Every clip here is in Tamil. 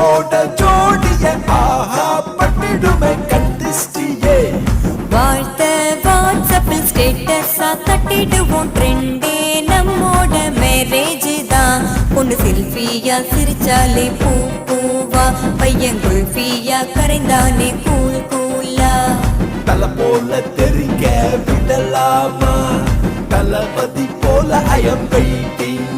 நம்மோட ஜோடிய ஆஹா பட்டிடுமே கண்டிஸ்டியே வாழ்த்த வாட்ஸ்அப்பில் ஸ்டேட்டஸா தட்டிடுவோம். ட்ரெண்டே நம்மோட மேரேஜ் தான் பொண்ணு செல்ஃபியா சிரிச்சாலே பூ பூவா. பையன் குல்ஃபியா கரைந்தானே கூல் கூலா தலை போல தெரிக்க விடலாமா? தளபதி போல ஐயம் வெயிட்டிங்.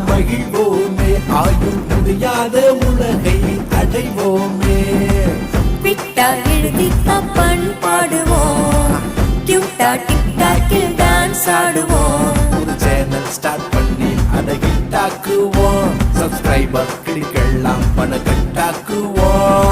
தாம் மகிழ்வோமே. ஆயுள் முடியாத உலகை அடைவோமே. பிட்டா எழுதித்தான் பண்பாடுவோம் கியூட்டா டிக்டாக்கில் டான்ஸ் ஆடுவோம். ஒரு சேனல் ஸ்டார்ட் பண்ணி அதை ஹிட்டாக்குவோம் சப்ஸ்கிரைபர் கிடைக்கலாம் பண கட்டாக்குவோம்.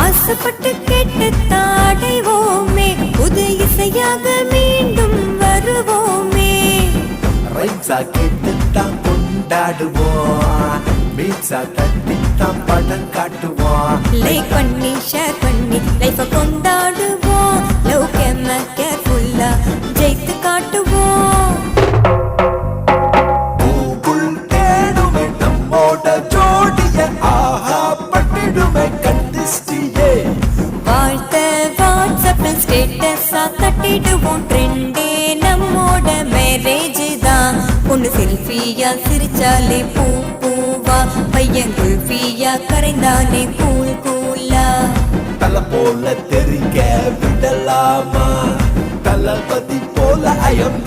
ஆசைப்பட்டு கேட்டு தாடைவோமே புது இசையாக மீண்டும் வருவோமே. ரைட்ஸா கேட்டு தான் கொண்டாடுவோம் பீட்ஸா தட்டி தான் படம் காட்டுவோம் லைக் பண்ணி ஷேர் பண்ணி லைஃப கொண்டாடுவோம் ஸ்டேட்டஸா ட்ரெண்டே நம்மோட மேரேஜ் தான். பொண்ணு செல்ஃபியா சிரிச்சாலே பூ பூவா. பையன் குல்ஃபியா கரைந்தானே கூல் கூலா தலை போல தெரிக்க விடலாமா? தளபதி போல அயம்